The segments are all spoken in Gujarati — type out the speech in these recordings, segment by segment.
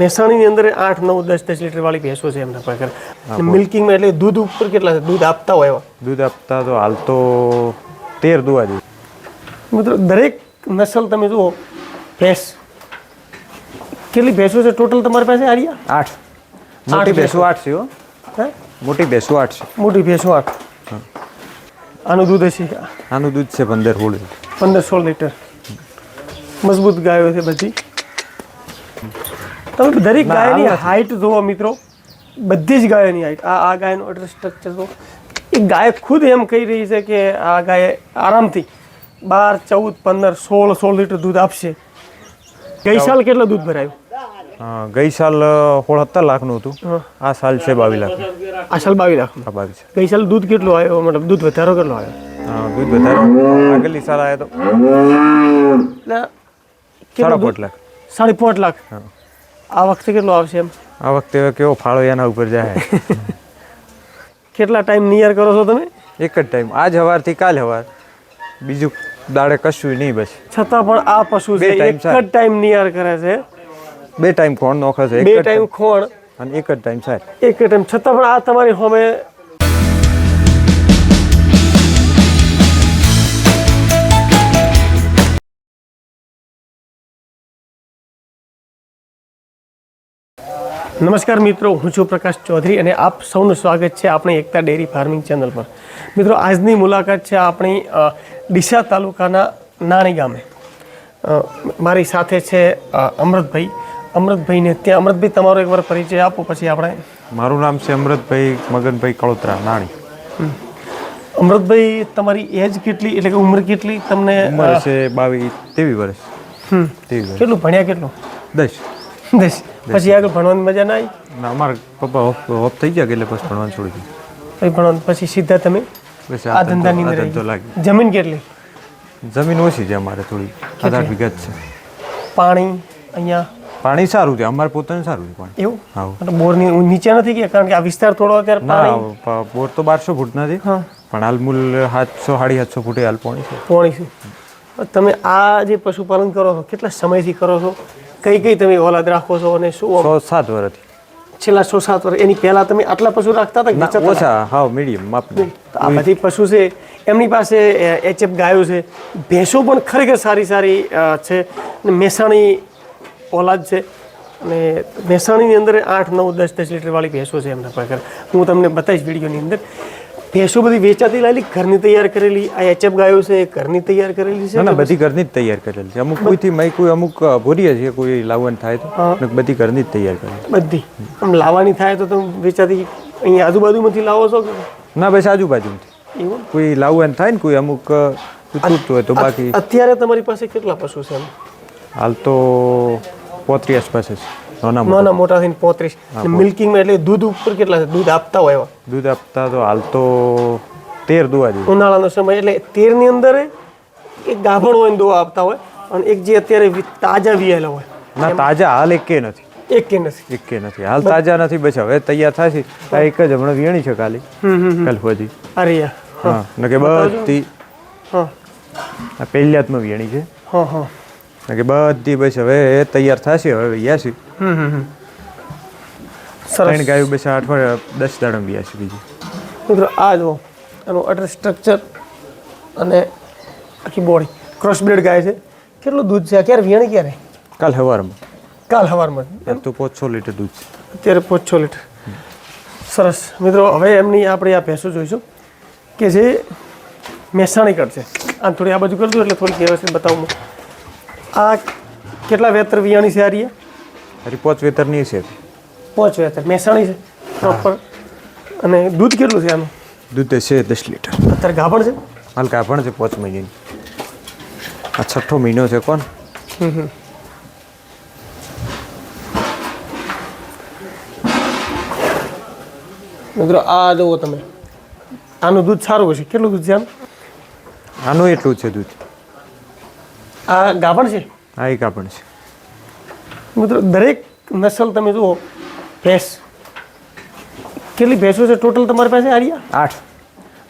મહેસાણીની અંદર આઠ નવ દસ દસ લીટરવાળી ભેંસો છે એમના પાસે મિલ્કિંગમાં એટલે દૂધ ઉપર કેટલા દૂધ આપતા હોય એવા? દૂધ આપતા તો હાલ તો તેર દુવા દે મિત્રો દરેક નસલ તમે જુઓ ભેંસ. કેટલી ભેંસો છે ટોટલ તમારી પાસે આર્યા? આઠ. મોટી ભેંસો આઠ છે હો. હે? મોટી ભેંસો આઠ છે. મોટી ભેંસો આઠ. આનું દૂધ હશે? આનું દૂધ છે પંદર સોળ પંદર સોળ લીટર. મજબૂત ગાયો છે બધી. તમે દરેક ગાયની. હાઈટ જુઓ મિત્રો. બધી જ ગાયોની હાઈટ આ આ ગાયનું અડર સ્ટ્રક્ચર જુઓ. એ ગાય ખુદ એમ કહી રહી છે કે આ ગાય આરામથી બાર ચૌદ પંદર સોળ સોળ લીટર દૂધ આપશે. ગઈ સાલ કેટલું દૂધ ભરાયું? હા, ગઈ સાલ સોળહત્તર લાખનું હતું. આ સાલ છે બાવીસ લાખનું આ સાલ બાવીસ લાખ બાવીસ. ગઈ સાલ દૂધ કેટલું આવ્યો? મતલબ દૂધ વધારો કેટલો આવ્યો? દૂધ વધારો. આગળની સાલ આવ્યા તો? એટલે સાડા? પાંચ લાખ. સાડી પાંચ લાખ. આ વખતે કેટલો આવશે એમ? આ વખતે કેવો ફાળો એના ઉપર જાય કેટલા ટાઈમ નિયર કરો છો તમે? એક જ ટાઈમ. આજ હવારથી કાલ હવાર. બીજું દાડે કશું નહીં બસ. છતાં પણ આ પશુ બે છે એક જ ટાઈમ નિયર કરે છે. બે ટાઈમ ખોણ નોખે છે એક બે ટાઈમ ખોણ. અને એક જ ટાઈમ સાહેબ એક જ ટાઈમ. છતાં પણ આ તમારી હોમે નમસ્કાર મિત્રો હું છું પ્રકાશ ચૌધરી અને આપ સૌનું સ્વાગત છે આપણી એકતા ડેરી ફાર્મિંગ ચેનલ પર. મિત્રો આજની મુલાકાત છે આપણી ડીસા તાલુકાના નાની ગામે. મારી સાથે છે અમૃતભાઈ. અમૃતભાઈને ત્યાં અમૃતભાઈ તમારો એકવાર પરિચય આપો પછી આપણે. મારું નામ છે અમૃતભાઈ મગનભાઈ કળોતરા નાણી. અમૃતભાઈ તમારી એજ કેટલી એટલે કે ઉંમર કેટલી તમને ઉંમર છે બાવીસ તેવી વર્ષ. હમ, તેવી કેટલું ભણ્યા કેટલું? દસ. પછી આગળ ભણવાની મજા ના આવી? ના અમારા પપ્પા ઓફ થઈ ગયા એટલે પછી ભણવાનું છોડી દીધું. પછી ભણવાનું પછી સીધા તમે આ ધંધાની અંદર. જમીન કેટલી? જમીન ઓછી છે અમારે થોડી. આધાર વિગત વીઘા છે. પાણી અહીંયા? પાણી સારું છે અમારે પોતાનું સારું છે પાણી. એવું? હા. બોરની નીચે નથી ગયા? કારણ કે આ વિસ્તાર થોડો અત્યારે પાણી ના બોર તો બારસો ફૂટ નથી. હા. પણ હાલ મૂલ સાતસો સાડી સાતસો ફૂટે હાલ પાણી છે. પાણી છે. તમે આ જે પશુપાલન કરો છો કેટલા સમયથી કરો છો? કઈ કઈ તમે ઓલાદ રાખો છો અને શું આમ? સાત વર્ષથી છેલ્લા છ સાત વર્ષ એની પહેલા તમે આટલા પશુ રાખતા હતા ઓછા હા મીડિયમ માપની આ બધી પશુ છે. એમની પાસે એચએફ ગાયો છે. ભેંસો પણ ખરેખર સારી સારી છે. અને મહેસાણી ઓલાદ છે. અને મહેસાણીની અંદર આઠ નવ દસ દસ લીટરવાળી ભેંસો છે એમના પ્રકાર હું તમને બતાવીશ વિડીયોની અંદર. ભેંસો બધી વેચાતી લાવેલી ઘરની તૈયાર કરેલી આ એચએફ ગાયો છે એ ઘરની તૈયાર કરેલી છે? ના બધી ઘરની જ તૈયાર કરેલી છે. અમુક કોઈથી મય કોઈ અમુક ભૂરીએ છે કોઈ લાવવાની થાય તો બધી ઘરની જ તૈયાર કરેલી. બધી. આમ લાવવાની થાય તો તમે વેચાતી અહીંયા આજુબાજુમાંથી લાવો છો કે? ના બસ આજુબાજુમાંથી. એવું? કોઈ લાવવાનું થાય ને કોઈ અમુક તૂટતું હોય તો બાકી અત્યારે તમારી પાસે કેટલા પશુ છે હાલ તો પોત્રીસ પાસે છે. નાના મોટા. થઈને પોત્રીસ. મિલ્કિંગમાં એટલે દૂધ ઉપર કેટલા છે? દૂધ આપતા હોય એવા? દૂધ આપતા તો હાલ તો તેર દુવા જેવું. ઉનાળાનો સમય એટલે તેરની અંદર એક ગાભણ હોય દોવા આપતા હોય અને એક જે અત્યારે તાજા વિયેલા હોય. ના તાજા હાલ એકે નથી. એક કે નથી. એકે નથી. હાલ તાજા નથી બસ હવે તૈયાર થશે. આ એક જ હમણાં વેણી છે ખાલી. કાલ હોજી. અરે હા. ને કે બધી. હા. આ પહેલાતમાં વેણી છે. હા હા. ને કે બધી બસ હવે તૈયાર થશે હવે વ્યાસી હમ હમ. ત્રણ ગાયું બસ અઠવાડિયા દસ દાડમ છે બીજી. મિત્રો આ જુઓ. એનું અટર સ્ટ્રક્ચર અને આખી બોડી ક્રોસ બ્રેડ ગાય છે. કેટલું દૂધ છે? ક્યારે વિયાણ ક્યારે? કાલ સવારમાં કાલ સવારમાં આ તો પાંચ છ લીટર દૂધ છે. અત્યારે પાંચ છ લીટર. સરસ. મિત્રો હવે એમની આપણે આ ભેંસો જોઈશું કે જે મહેસાણી કટ છે. આ થોડી આ બાજુ કરજો એટલે થોડીક વ્યવસ્થિત બતાવું આ કેટલા વેતર વિયાણી છે આ રીએ? હરી પાંચ વેતરની છે. પાંચ વેતર મહેસાણી છે. પ્રોપર અને દૂધ કેટલું છે આનું? દૂધ છે દસ લીટર. અત્યારે ગાભણ છે? હાલ ગાભણ છે પાંચ મહિનાની. આ છઠ્ઠો મહિનો છે કોણ? મિત્રો આ જુઓ તમે. આનું દૂધ સારું હશે. કેટલું દૂધ છે આનું? આનું એટલું છે દૂધ. આ ગાભણ છે? આ એ ગાભણ છે. મિત્રો દરેક નસલ તમે જુઓ ભેંસ કેટલી ભેંસો છે ટોટલ તમારી પાસે આર્યા આઠ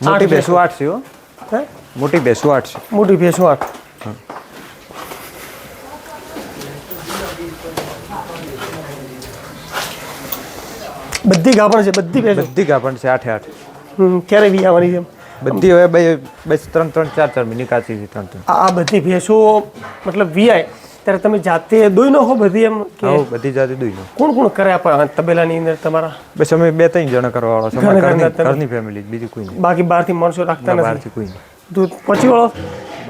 મોટી ભેંસો આઠ છે હો હે મોટી ભેંસો આઠ છે મોટી ભેંસો આઠ બધી ગાભણ છે બધી ભેંસો બધી ગાભણ છે આઠે આઠ હમ, ક્યારે વી આવવાની છે એમ? બધી હવે બે બસ ત્રણ ત્રણ ચાર ચાર મહિને કાચી છે ત્રણ ત્રણ આ આ બધી ભેંસો મતલબ વીઆઈ ત્યારે તમે જાતે દોઈ નાખો બધી એમ કે આવો બધી જાતિ દુઈ નો કોણ કોણ કરે આપણે તબેલાની અંદર તમારા? બસ અમે બે ત્રણ જણા કરવા વાળા છે. ઘરના અમારા ઘરની ઘરના ઘરની ફેમિલી બીજું કોઈ નહીં. બાકી બહારથી માણસો રાખતા નથી. બહારથી કોઈ નહીં. દૂધ પચી વાળો.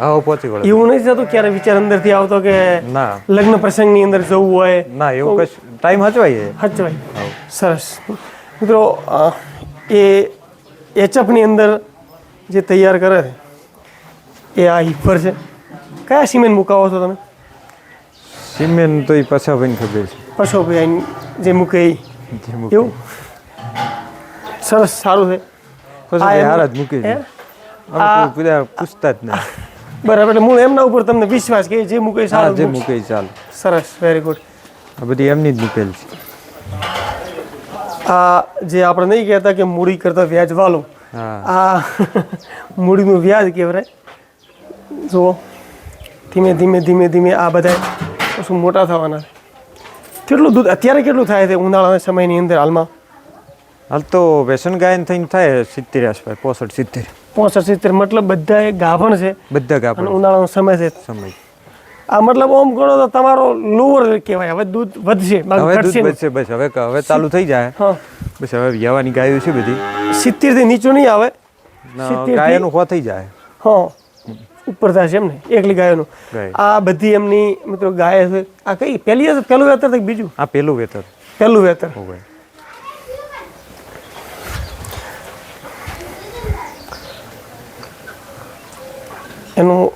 આવો પહોંચી વળે. એવું નથી થતું ક્યારે વિચાર અંદરથી આવતો કે ના. લગ્ન પ્રસંગની અંદર જવું હોય. ના એવું કશું ટાઈમ હચવાય છે. હચવાય. સરસ. મિત્રો અ, એ એચઅપની અંદર જે તૈયાર કરે છે એ આ હિફર છે. કયા સિમેન્ટ મુકાવો છો તમે? સિમેન્ટ તો એ પાછા ભાઈને ખબર છે. પશો ભાઈ જે મૂકે એ એવું? સરસ સારું છે. પછી ભાઈ હારા જ મૂકે છે. અમે બધા પૂછતા જ ના. બરાબર એટલે હું એમના ઉપર તમને વિશ્વાસ કે જે મૂકે સારું જે મૂકે ચાલ સરસ વેરી ગુડ આ બધી એમની જ મૂકેલ છે. આ જે આપણે નહીં કહેતા કે મૂડી કરતા વ્યાજ વાલો આ મૂડીનું વ્યાજ કહેવાય. જુઓ ધીમે ધીમે ધીમે ધીમે આ બધા શું મોટા થવાના છે. કેટલું દૂધ અત્યારે કેટલું થાય છે ઉનાળાના સમયની અંદર હાલમાં? હાલ તો વેસન ગાયન થઈને થાય સિત્તેર આસપાસ પોસઠ સિત્તેર. પોસઠ સિત્તેર મતલબ બધા ગાભણ છે? બધા ગાભણ. ઉનાળાનો સમય છે? સમય. આ મતલબ ઓમ ગણો તો તમારો લોવર કહેવાય. હવે દૂધ વધશે હવે દૂધ વધશે બસ. હવે હવે ચાલુ થઈ જાય. હા. બસ હવે વ્યવાની ગાયો છે બધી. સિત્તેરથી નીચું નહીં આવે. ગાયનું હો થઈ જાય. હા. ઉપર થશે એમ ને? એકલી ગાયોનું. આ બધી એમની મિત્રો ગાય છે. આ કઈ? પહેલી હશે? પહેલું વેતર કે બીજું? આ પહેલું વેતર. પહેલું વેતર. એનું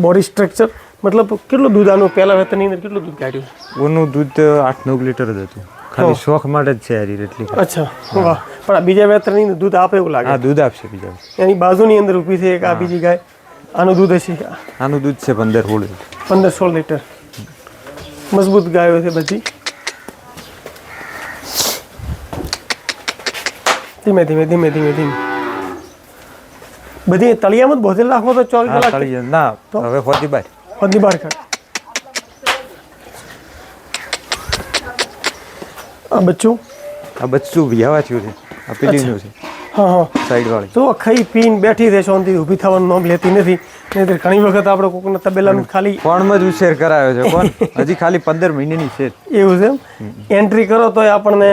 બોડી સ્ટ્રક્ચર મતલબ કેટલું દૂધ આનું પહેલા વેતરની અંદર કેટલું દૂધ કાઢ્યું? ઓનું દૂધ આઠ નવ લીટર જ હતું. ખાલી શોખ માટે જ છે હારી એટલી. અચ્છા. વાહ. પણ આ બીજા વેતરની અંદર દૂધ આપે એવું લાગે. આ દૂધ આપશે બીજા. એની બાજુની અંદર ઊભી છે એક આ બીજી ગાય. આનું દૂધ હશે? આનું દૂધ છે પંદર સોળ પંદર સોળ લીટર. મજબૂત ગાયો છે બધી. ધીમે ધીમે ધીમે ધીમે ધીમે. બધી તળિયામાં બોતેર લાખમાં તો ચોવીસ કલાક ના હવે હોતી બાર. બધી બાર કાઢ આ બચ્ચું? આ બચ્ચું વ્યાવા થયું છે. આ પીલીનું છે. સાઈડ વાળી તો ખાઈ પીને બેઠી રહે શાંતિ ઊભી થવાનું નામ લેતી નથી. નહીં ઘણી વખત આપણે કોકના તબેલાનું ખાલી ફોનમાં જ ઉછેર કરાયો છે કોણ? હજી ખાલી પંદર મહિનાની છે એવું છે એમ? એન્ટ્રી કરો તોય આપણને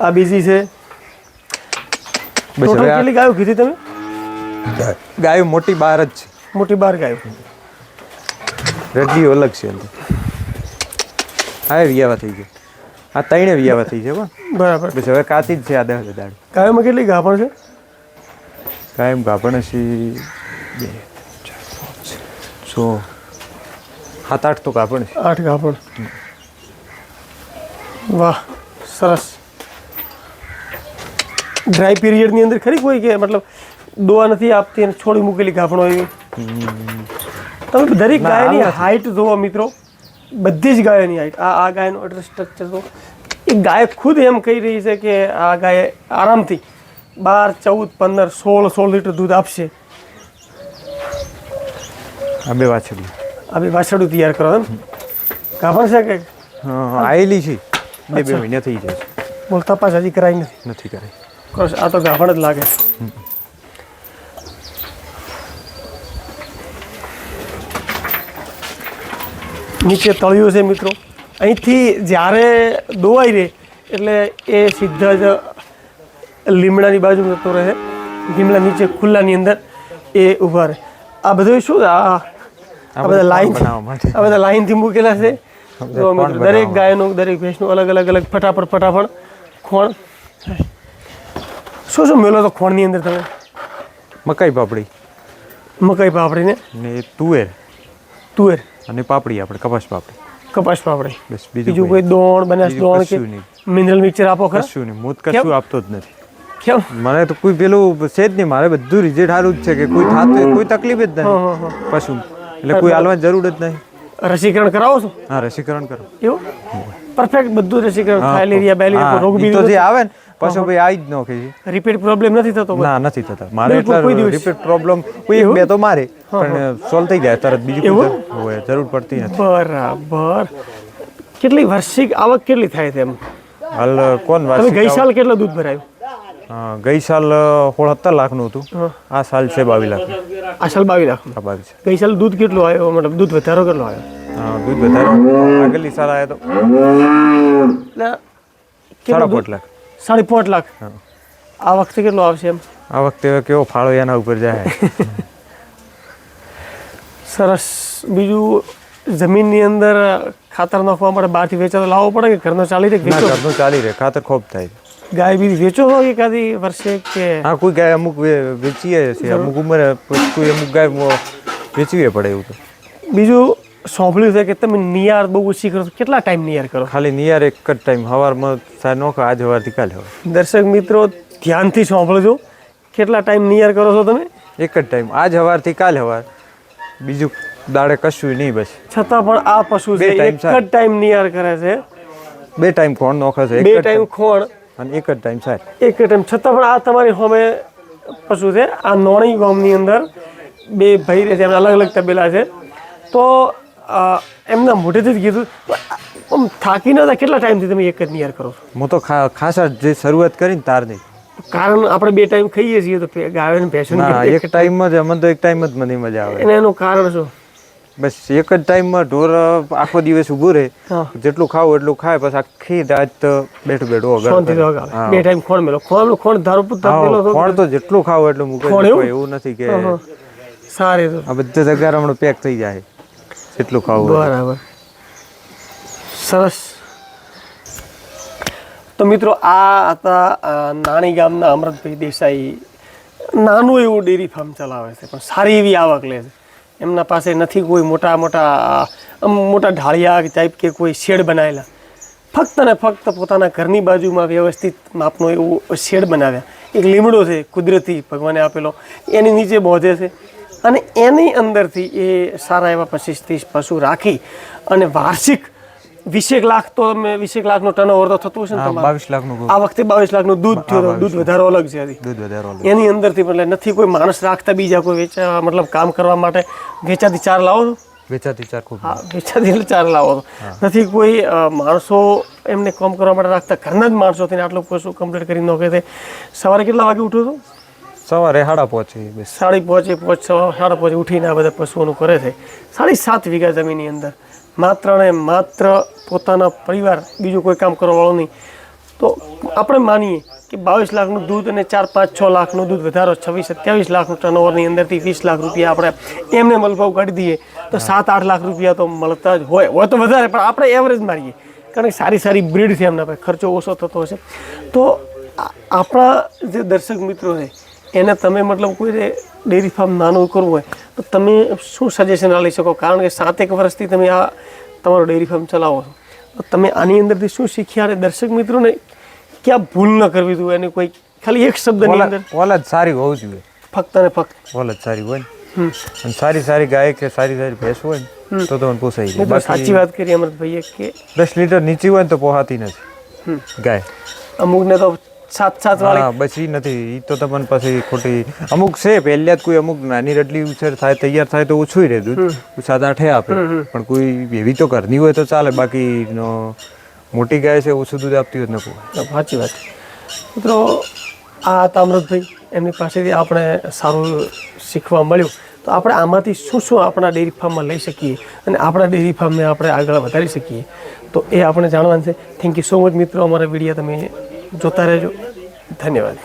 આ બીજી છે. બસ ટોટલ કેટલી ગાયો કીધી તમે? ગાયો મોટી બાર જ છે. મોટી બાર ગાયો. રડલીઓ અલગ છે હા એ વિયાવા થઈ ગઈ. આ ત્રણે વિયાવા થઈ છે બરાબર. બસ હવે કાચી જ છે આ દસ દાડ કાયમ કેટલી ગાભણ છે? કાયમ ગાભણ હશી બે છ સાત આઠ તો ગાભણ છે. આઠ ગાભણ. વાહ સરસ. ડ્રાય પીરિયડની અંદર ખરી કોઈ કે મતલબ દોવા નથી આપતી અને છોડી મૂકેલી ગાભણો હોય તમે દરેક ગાયની હાઈટ જોવો મિત્રો. બધી જ ગાયોની હાઈટ આ આ ગાયનું અડર સ્ટ્રક્ચર તો એ ગાય ખુદ એમ કહી રહી છે કે આ ગાય આરામથી બાર ચૌદ પંદર સોળ સોળ લીટર દૂધ આપશે. આ બે વાછડી આ બે વાછડું તૈયાર કરો એમ? ગાભણ છે કે? આયેલી છે. બે બે મહિના થઈ જાય બોલ તપાસ હજી કરાઈ નથી. નથી કરી આ તો ગાભણ જ લાગે. નીચે તળિયું છે મિત્રો. અહીંથી જ્યારે દોવાઈ રહે એટલે એ સીધા જ લીમડાની બાજુ જતો રહે. લીમડા નીચે ખુલ્લાની અંદર એ ઊભા રહે. આ બધું શું? આ આ બધા લાઈન આ બધા લાઈનથી મૂકેલા છે. જો મિત્રો, દરેક. ગાયનું દરેક ભેંસનું અલગ અલગ અલગ ફટાફટ ફટાફટ ખોણ. શું શું મેલો તો ખોણની અંદર તમે? મકાઈ પાપડી. મકાઈ પાપડીને? ને તુવેર. તુવેર. અને પાપડી આપણે કપાસ પાપડી. કપાસ પાપડી. બસ બીજું કોઈ દોણ બનાસ દોણ કે. મિનરલ મિક્સર આપો ખરા? કશું નહીં મૂત કશું આપતો જ નથી. કેમ? મને તો કોઈ પેલું છે જ નહીં મારે બધું રિઝલ્ટ સારું જ છે કે કોઈ થાતું કોઈ તકલીફ જ નહીં. પશુ એટલે કોઈ હાલવાની જરૂર જ નહીં. રસીકરણ કરાવો છો? હા રસીકરણ કરો. એવું? પરફેક્ટ બધું રસીકરણ ફાઇલેરિયા હા, બેલેરિયા રોગ બી તો જે આવે ને પછી ભાઈ આવી જ નોખી છે રિપીટ પ્રોબ્લેમ નથી થતો ના નથી થતા. મારે એટલા. રિપીટ પ્રોબ્લેમ કોઈ એક બે તો મારે પણ સોલ્વ થઈ જાય તરત. બીજું કોઈ હોય જરૂર પડતી નથી. બરાબર. કેટલી વાર્ષિક આવક કેટલી થાય છે એમ? હાલ કોણ વાર્ષિક ગઈ સાલ કેટલું દૂધ ભરાયું? ગઈ સાલ સોળહત્તર લાખનું હતું. આ સાલ છે બાવીસ લાખ. આ સાલ બાવીસ લાખ બાવીસ. ગઈ સાલ દૂધ કેટલું આવ્યો? મતલબ દૂધ વધારો કેટલો આવ્યો? દૂધ વધારે. આગળની સાલ આવ્યા તો? એટલે સાડા? પાંચ લાખ. સાડી પાંચ લાખ? આ વખતે કેટલો આવશે એમ? આ વખતે કેવો ફાળો એના ઉપર જાય. સરસ. બીજું જમીનની અંદર ખાતર નાખવા માટે બહારથી વેચાતો લાવવો પડે કે ઘરનો ચાલી રહે ઘરનું ચાલી રહે ખાતર ખોપ થાય. ગાય બીજી વેચો હોય એકાદી વર્ષે કે? હા કોઈ ગાય અમુક વેચીએ છે અમુક ઉંમરે કોઈ અમુક ગાય વેચવી પડે એવું તો. બીજું સાંભળ્યું છે કે તમે નિયાર બહુ ઓછી કરો છો. કેટલા ટાઈમ નિયાર કરો? ખાલી નિયર એક જ ટાઈમ સવારમાં સાહેબ નોખો આજ સવારથી કાલે હવે. દર્શક મિત્રો ધ્યાનથી સાંભળજો. કેટલા ટાઈમ નિયાર કરો છો તમે? એક જ ટાઈમ આજ સવારથી કાલે સવાર બીજું દાડે કશું નહીં બસ. છતાં પણ આ પશુ બે છે એક જ ટાઈમ નિયાર કરે છે. બે ટાઈમ ખોણ નોખે છે બે ટાઈમ ખોણ. અને એક જ ટાઈમ સાહેબ. એક જ ટાઈમ છતાં પણ આ તમારી હોમે પશુ છે. આ નોણી ગામની અંદર બે ભાઈ રહે છે અલગ અલગ તબેલા છે. તો એમના મોઢેથી જ કીધું આમ થાકી ન થાય કેટલા ટાઈમથી તમે એક જ નિયાર કરો હું તો ખાસ જે શરૂઆત કરીને તારની કારણ આપણે બે ટાઈમ ખાઈએ છીએ તો ગાયો ને ભેંસો એક ટાઈમ જ અમને તો એક ટાઈમ જ મને મજા આવે. અને એનું કારણ શું? બસ એક જ ટાઈમમાં ઢોર આખો દિવસ ઊભું રહે. જેટલું ખાવું એટલું ખાય પછી આખી રાત બેઠું બેઠું વગર બે ટાઈમ ખોણ મેલો. ખોણ ખોણ ધારો હા, તો જેટલું ખાવ એટલું મૂકે એવું? નથી કે સારી. તો આ બધા જગ્યા હમણાં પેક થઈ જાય. જેટલું ખાવું બરાબર. સરસ. તો મિત્રો, આ હતા નાણી ગામના અમૃતભાઈ દેસાઈ. નાનું એવું ડેરી ફાર્મ ચલાવે છે, પણ સારી એવી આવક લે છે. એમના પાસે નથી કોઈ મોટા મોટા મોટા ઢાળિયા ટાઈપ કે કોઈ શેડ બનાવેલા. ફક્ત ને ફક્ત પોતાના ઘરની બાજુમાં વ્યવસ્થિત માપનો એવું શેડ બનાવ્યા. એક લીમડો છે, કુદરતી ભગવાને આપેલો. એની નીચે બોધે છે. અને એની અંદરથી એ સારા એવા પચીસ ત્રીસ પશુ રાખી અને વાર્ષિક વીસેક લાખ તો અમે વીસેક લાખનો ટર્ન ઓવર તો થતું હશે ને બાવીસ લાખનું આ વખતે બાવીસ લાખનું દૂધ થયું દૂધ વધારો અલગ છે દૂધ વધારો એની અંદરથી એટલે નથી કોઈ માણસ રાખતા બીજા કોઈ વેચા મતલબ કામ કરવા માટે વેચાતી ચાર લાવો વેચાતી ચાર ખૂબ. હા વેચાતી એટલે ચાર લાવો નથી કોઈ માણસો એમને કામ કરવા માટે રાખતા ઘરના જ માણસોથી આટલું પશુ કમ્પ્લીટ કરી નોખે છે. સવારે કેટલા વાગે ઉઠો છો સવારે સાડા પહોંચી સાડી પહોંચે પહોંચ સાડા પહોંચી ઉઠીને આ બધા પશુઓનું કરે છે. સાડી સાત વીઘા જમીનની અંદર માત્ર ને માત્ર પોતાના પરિવાર, બીજું કોઈ કામ કરવાવાળું નહીં. તો આપણે માનીએ કે બાવીસ લાખનું દૂધ અને ચાર, પાંચ, છ લાખનું દૂધ વધારો છવ્વીસ, સત્યાવીસ લાખનું ટર્નઓવરની અંદરથી વીસ લાખ રૂપિયા આપણે એમને મલભાવ કાઢી દઈએ તો સાત, આઠ લાખ રૂપિયા તો મળતા જ હોય. હોય તો વધારે, પણ આપણે એવરેજ મારીએ કારણ કે સારી સારી બ્રીડ છે એમના પાસે. ખર્ચો ઓછો થતો હશે. તો આપણા જે દર્શક મિત્રો છે એને તમે મતલબ કોઈ ડેરી ફાર્મ નાનું કરવું હોય તો તમે શું સજેશન લઈ શકો? કારણ કે સાતેક વર્ષથી તમે આ તમારું ડેરી ફાર્મ ચલાવો છો. તો તમે આની અંદરથી શું શીખ્યા? અને દર્શક મિત્રોને ક્યાં ભૂલ ન કરવી જોઈએ એને કોઈ ખાલી એક શબ્દની અંદર. ઓલા ઓલા જ સારી હોવી જોઈએ. ફક્ત અને ફક્ત. ઓલા જ સારી હોય ને. અને સારી સારી ગાય કે સારી સારી ભેંસ હોય ને તો તમને પોસાઈ જાય મિત્રો સાચી વાત કરી અમૃતભાઈએ કે દસ લીટર નીચી હોય ને તો પોહાતી નથી ગાય. અમુકને તો સાત સાત વાળી. ઈ નથી. એ તો તમને પછી ખોટી અમુક છે પહેલા જ કોઈ અમુક નાની રટલી ઉછેર થાય તૈયાર થાય તો ઓછું રહે દૂધ સાત આઠે આપે. પણ કોઈ એવી તો ઘરની હોય તો ચાલે બાકી નો મોટી ગાય છે ઓછું દૂધ આપતી હોય તો સાચી વાત. મિત્રો આ હતા અમૃતભાઈ. એમની પાસેથી આપણે સારું શીખવા મળ્યું. તો આપણે આમાંથી શું શું આપણા ડેરી ફાર્મમાં લઈ શકીએ અને આપણા ડેરી ફાર્મને આપણે આગળ વધારી શકીએ? તો એ આપણે જાણવાનું છે. થેન્ક યુ સો મચ મિત્રો. અમારા વીડિયો તમે જોતા રહેજો. ધન્યવાદ.